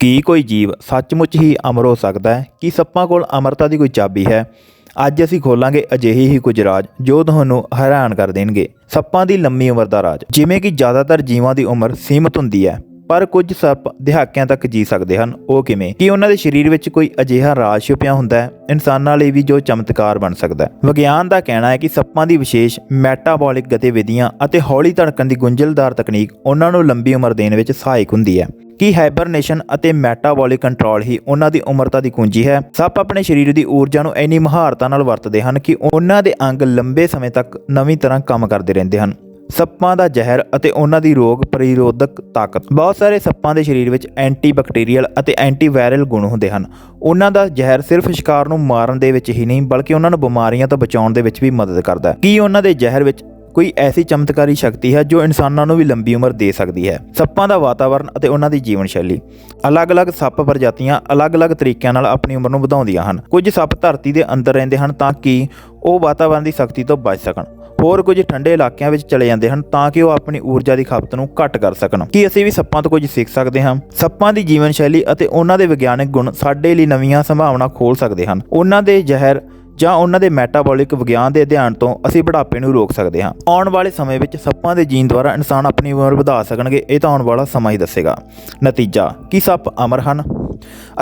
ਕੀ ਕੋਈ ਜੀਵ ਸੱਚਮੁੱਚ ਹੀ ਅਮਰ ਹੋ ਸਕਦਾ ਹੈ? ਕੀ ਸੱਪਾਂ ਕੋਲ ਅਮਰਤਾ ਦੀ ਕੋਈ ਚਾਬੀ ਹੈ? ਅੱਜ ਅਸੀਂ ਖੋਲਾਂਗੇ ਅਜਿਹੇ ਹੀ ਕੁਝ ਰਾਜ ਜੋ ਤੁਹਾਨੂੰ ਹੈਰਾਨ ਕਰ ਦੇਣਗੇ। ਸੱਪਾਂ ਦੀ ਲੰਮੀ ਉਮਰ ਦਾ ਰਾਜ, ਜਿਵੇਂ ਕਿ ਜ਼ਿਆਦਾਤਰ ਜੀਵਾਂ ਦੀ ਉਮਰ ਸੀਮਤ ਹੁੰਦੀ ਹੈ, ਪਰ ਕੁਝ ਸੱਪ ਦਹਾਕਿਆਂ ਤੱਕ ਜੀ ਸਕਦੇ ਹਨ। ਉਹ ਕਿਵੇਂ? ਕੀ ਉਹਨਾਂ ਦੇ ਸਰੀਰ ਵਿੱਚ ਕੋਈ ਅਜਿਹਾ ਰਾਜ ਛੁਪਿਆ ਹੁੰਦਾ ਹੈ? ਇਨਸਾਨਾਂ ਲਈ ਵੀ ਜੋ ਚਮਤਕਾਰ ਬਣ ਸਕਦਾ ਹੈ। ਵਿਗਿਆਨ ਦਾ ਕਹਿਣਾ ਹੈ ਕਿ ਸੱਪਾਂ ਦੀ ਵਿਸ਼ੇਸ਼ ਮੈਟਾਬੋਲਿਕ ਗਤੀਵਿਧੀਆਂ ਅਤੇ ਹੌਲੀ ਧੜਕਣ ਦੀ ਗੁੰਝਲਦਾਰ ਤਕਨੀਕ ਉਹਨਾਂ ਨੂੰ ਲੰਬੀ ਉਮਰ ਦੇਣ ਵਿੱਚ ਸਹਾਇਕ ਹੁੰਦੀ ਹੈ। ਕਿ ਹਾਈਬਰਨੇਸ਼ਨ ਅਤੇ ਮੈਟਾਬੋਲਿਕ ਕੰਟਰੋਲ ਹੀ ਉਹਨਾਂ ਦੀ ਉਮਰਤਾ ਦੀ ਕੁੰਜੀ ਹੈ? ਸੱਪ ਆਪਣੇ ਸਰੀਰ ਦੀ ਊਰਜਾ ਨੂੰ ਇੰਨੀ ਮਹਾਰਤਾ ਨਾਲ ਵਰਤਦੇ ਹਨ ਕਿ ਉਹਨਾਂ ਦੇ ਅੰਗ ਲੰਬੇ ਸਮੇਂ ਤੱਕ ਨਵੀਂ ਤਰ੍ਹਾਂ ਕੰਮ ਕਰਦੇ ਰਹਿੰਦੇ ਹਨ। ਸੱਪਾਂ ਦਾ ਜ਼ਹਿਰ ਅਤੇ ਉਹਨਾਂ ਦੀ ਰੋਗ ਪ੍ਰਤੀਰੋਧਕ ਤਾਕਤ। ਬਹੁਤ ਸਾਰੇ ਸੱਪਾਂ ਦੇ ਸਰੀਰ ਵਿੱਚ ਐਂਟੀਬੈਕਟੀਰੀਅਲ ਅਤੇ ਐਂਟੀਵਾਇਰਲ ਗੁਣ ਹੁੰਦੇ ਹਨ। ਉਹਨਾਂ ਦਾ ਜ਼ਹਿਰ ਸਿਰਫ ਸ਼ਿਕਾਰ ਨੂੰ ਮਾਰਨ ਦੇ ਵਿੱਚ ਹੀ ਨਹੀਂ, ਬਲਕਿ ਉਹਨਾਂ ਨੂੰ ਬਿਮਾਰੀਆਂ ਤੋਂ ਬਚਾਉਣ ਦੇ ਵਿੱਚ ਵੀ ਮਦਦ ਕਰਦਾ ਹੈ। ਕੀ ਉਹਨਾਂ ਦੇ ਜ਼ਹਿਰ ਵਿੱਚ ਕੋਈ ਐਸੀ ਚਮਤਕਾਰੀ ਸ਼ਕਤੀ ਹੈ ਜੋ ਇਨਸਾਨਾਂ ਨੂੰ ਵੀ ਲੰਬੀ ਉਮਰ ਦੇ ਸਕਦੀ ਹੈ। ਸੱਪਾਂ ਦਾ ਵਾਤਾਵਰਣ ਅਤੇ ਉਹਨਾਂ ਦੀ ਜੀਵਨ ਸ਼ੈਲੀ। ਅਲੱਗ-ਅਲੱਗ ਸੱਪ ਪ੍ਰਜਾਤੀਆਂ ਅਲੱਗ-ਅਲੱਗ ਤਰੀਕਿਆਂ ਨਾਲ ਆਪਣੀ ਉਮਰ ਨੂੰ ਵਧਾਉਂਦੀਆਂ ਹਨ। ਕੁਝ ਸੱਪ ਧਰਤੀ ਦੇ ਅੰਦਰ ਰਹਿੰਦੇ ਹਨ ਤਾਂ ਕਿ ਉਹ ਵਾਤਾਵਰਣ ਦੀ ਸਖਤੀ ਤੋਂ ਬਚ ਸਕਣ। ਹੋਰ ਕੁਝ ਠੰਡੇ ਇਲਾਕਿਆਂ ਵਿੱਚ ਚਲੇ ਜਾਂਦੇ ਹਨ ਤਾਂ ਕਿ ਉਹ ਆਪਣੀ ਊਰਜਾ ਦੀ ਖਪਤ ਨੂੰ ਘੱਟ ਕਰ ਸਕਣ। ਕੀ ਅਸੀਂ ਵੀ ਸੱਪਾਂ ਤੋਂ ਕੁਝ ਸਿੱਖ ਸਕਦੇ ਹਾਂ? ਸੱਪਾਂ ਦੀ ਜੀਵਨ ਸ਼ੈਲੀ ਅਤੇ ਉਹਨਾਂ ਦੇ ਵਿਗਿਆਨਕ ਗੁਣ ਸਾਡੇ ਲਈ ਨਵੀਆਂ ਸੰਭਾਵਨਾ ਖੋਲ ਸਕਦੇ ਹਨ। ਉਹਨਾਂ ਦੇ ਜ਼ਹਿਰ ਜਾਂ ਉਹਨਾਂ ਦੇ ਮੈਟਾਬੋਲਿਕ ਵਿਗਿਆਨ ਦੇ ਅਧਿਐਨ ਤੋਂ ਅਸੀਂ ਬੁਢਾਪੇ ਨੂੰ ਰੋਕ ਸਕਦੇ ਹਾਂ। ਆਉਣ ਵਾਲੇ ਸਮੇਂ ਵਿੱਚ ਸੱਪਾਂ ਦੇ ਜੀਨ ਦੁਆਰਾ ਇਨਸਾਨ ਆਪਣੀ ਉਮਰ ਵਧਾ ਸਕਣਗੇ, ਇਹ ਤਾਂ ਆਉਣ ਵਾਲਾ ਸਮਾਂ ਹੀ ਦੱਸੇਗਾ। ਨਤੀਜਾ, ਕੀ ਸੱਪ ਅਮਰ ਹਨ?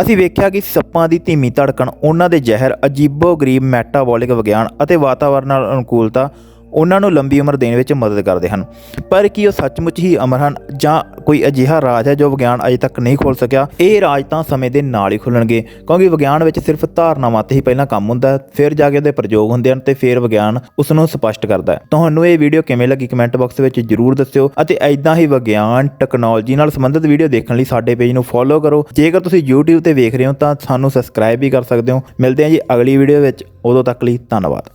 ਅਸੀਂ ਵੇਖਿਆ ਕਿ ਸੱਪਾਂ ਦੀ ਧੀਮੀ ਧੜਕਣ, ਉਹਨਾਂ ਦੇ ਜ਼ਹਿਰ, ਅਜੀਬੋ-ਗਰੀਬ ਮੈਟਾਬੋਲਿਕ ਵਿਗਿਆਨ ਅਤੇ ਵਾਤਾਵਰਣ ਨਾਲ ਅਨੁਕੂਲਤਾ ਉਹਨਾਂ ਨੂੰ ਲੰਬੀ ਉਮਰ ਦੇਣ ਵਿੱਚ ਮਦਦ ਕਰਦੇ ਹਨ। ਪਰ ਕੀ ਉਹ ਸੱਚਮੁੱਚ ਹੀ ਅਮਰ ਹਨ ਜਾਂ ਕੋਈ ਅਜਿਹਾ ਰਾਜ ਹੈ ਜੋ ਵਿਗਿਆਨ ਅਜੇ ਤੱਕ ਨਹੀਂ ਖੋਲ ਸਕਿਆ? ਇਹ ਰਾਜ ਤਾਂ ਸਮੇਂ ਦੇ ਨਾਲ ਹੀ ਖੁੱਲਣਗੇ ਕਿਉਂਕਿ ਵਿਗਿਆਨ ਵਿੱਚ ਸਿਰਫ ਧਾਰਨਾਵਾਂ ਤੇ ਹੀ ਪਹਿਲਾਂ ਕੰਮ ਹੁੰਦਾ ਹੈ, ਫਿਰ ਜਾ ਕੇ ਉਹਦੇ ਪ੍ਰਯੋਗ ਹੁੰਦੇ ਹਨ ਤੇ ਫਿਰ ਵਿਗਿਆਨ ਉਸ ਨੂੰ ਸਪਸ਼ਟ ਕਰਦਾ ਹੈ। ਤੁਹਾਨੂੰ ਇਹ ਵੀਡੀਓ ਕਿਵੇਂ ਲੱਗੀ ਕਮੈਂਟ ਬਾਕਸ ਵਿੱਚ ਜਰੂਰ ਦੱਸਿਓ ਅਤੇ ਐਦਾਂ ਹੀ ਵਿਗਿਆਨ, ਟੈਕਨੋਲੋਜੀ ਨਾਲ ਸੰਬੰਧਿਤ ਵੀਡੀਓ ਦੇਖਣ ਲਈ ਸਾਡੇ ਪੇਜ ਨੂੰ ਫੋਲੋ ਕਰੋ। ਜੇਕਰ ਤੁਸੀਂ YouTube ਤੇ ਵੇਖ ਰਹੇ ਹੋ ਤਾਂ ਸਾਨੂੰ ਸਬਸਕ੍ਰਾਈਬ ਵੀ ਕਰ ਸਕਦੇ ਹੋ। ਮਿਲਦੇ ਹਾਂ ਜੀ ਅਗਲੀ ਵੀਡੀਓ ਵਿੱਚ। ਉਦੋਂ ਤੱਕ ਲਈ ਧੰਨਵਾਦ।